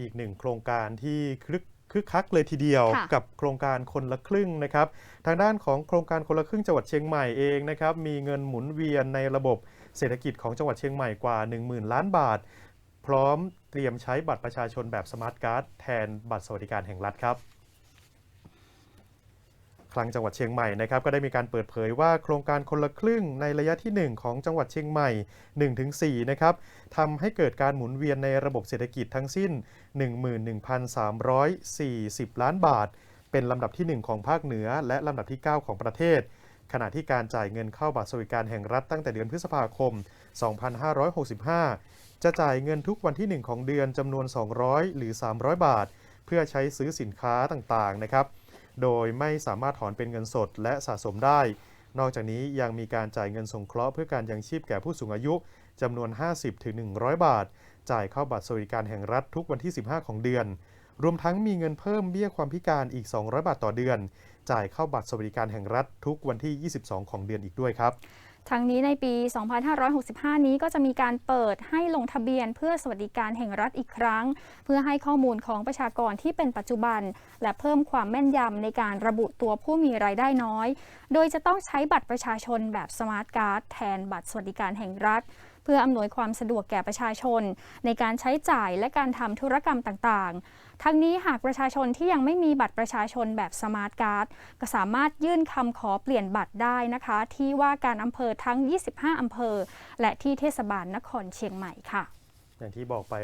อีกหนึ่งโครงการที่คึกคึกคักเลยทีเดียวค่ะกับโครงการคนละครึ่งนะครับ ทางด้านของโครงการคนละครึ่งจังหวัดเชียงใหม่เองนะครับมีเงินหมุนเวียนในระบบเศรษฐกิจของจังหวัดเชียงใหม่กว่า 10,000 ล้านบาท พร้อมเตรียมใช้บัตรประชาชนแบบสมาร์ทการ์ดแทนบัตรสวัสดิการแห่งรัฐครับ คลังจังหวัดเชียงใหม่นะครับก็ได้มีการเปิดเผยว่าโครงการคนละครึ่งในระยะที่ 1 ของจังหวัดเชียงใหม่ 1-4 นะครับทำให้เกิดการหมุนเวียนในระบบเศรษฐกิจทั้งสิ้น 11,340 ล้านบาท เป็นลำดับที่ 1 ของภาคเหนือ และลำดับที่ 9 ของประเทศ ขณะที่การจ่ายเงินเข้าบัตรสวัสดิการแห่งรัฐตั้งแต่เดือนพฤษภาคม 2565 จะจ่ายเงินทุกวันที่ 1 ของเดือนจำนวน 200 หรือ 300 บาท เพื่อใช้ซื้อสินค้าต่างๆนะครับ โดยไม่สามารถถอนเป็นเงินสดและสะสมได้ นอกจากนี้ยังมีการจ่ายเงินสงเคราะห์เพื่อการยังชีพแก่ผู้สูงอายุจำนวน 50-100 บาท จ่ายเข้าบัตรสวัสดิการแห่งรัฐทุกวันที่ 15 ของเดือน รวมทั้งมีเงินเพิ่มเบี้ยความพิการอีก 200 บาทต่อเดือน จ่ายเข้าบัตรสวัสดิการแห่งรัฐทุกวันที่ 22 ของเดือนอีกด้วยครับ ทั้งนี้ในปี 2565 นี้ก็จะมีการเปิดให้ลงทะเบียน เพื่อสวัสดิการแห่งรัฐอีกครั้ง เพื่อให้ข้อมูลของประชากรที่เป็นปัจจุบัน และเพิ่มความแม่นยำในการระบุตัวผู้มีรายได้น้อย โดยจะต้องใช้บัตรประชาชนแบบสมาร์ทการ์ดแทนบัตรสวัสดิการแห่งรัฐ เพื่ออำนวยความสะดวกแก่ประชาชน ในการใช้จ่ายและการทำธุรกรรมต่างๆ ทั้งนี้หากประชาชนที่ยังไม่มีบัตรประชาชนแบบสมาร์ทการ์ดก็สามารถยื่นคำขอเปลี่ยนบัตรได้นะคะ ที่ว่าการอำเภอทั้ง 25 อำเภอ และที่เทศบาลนครเชียงใหม่ค่ะ อย่างที่บอกไป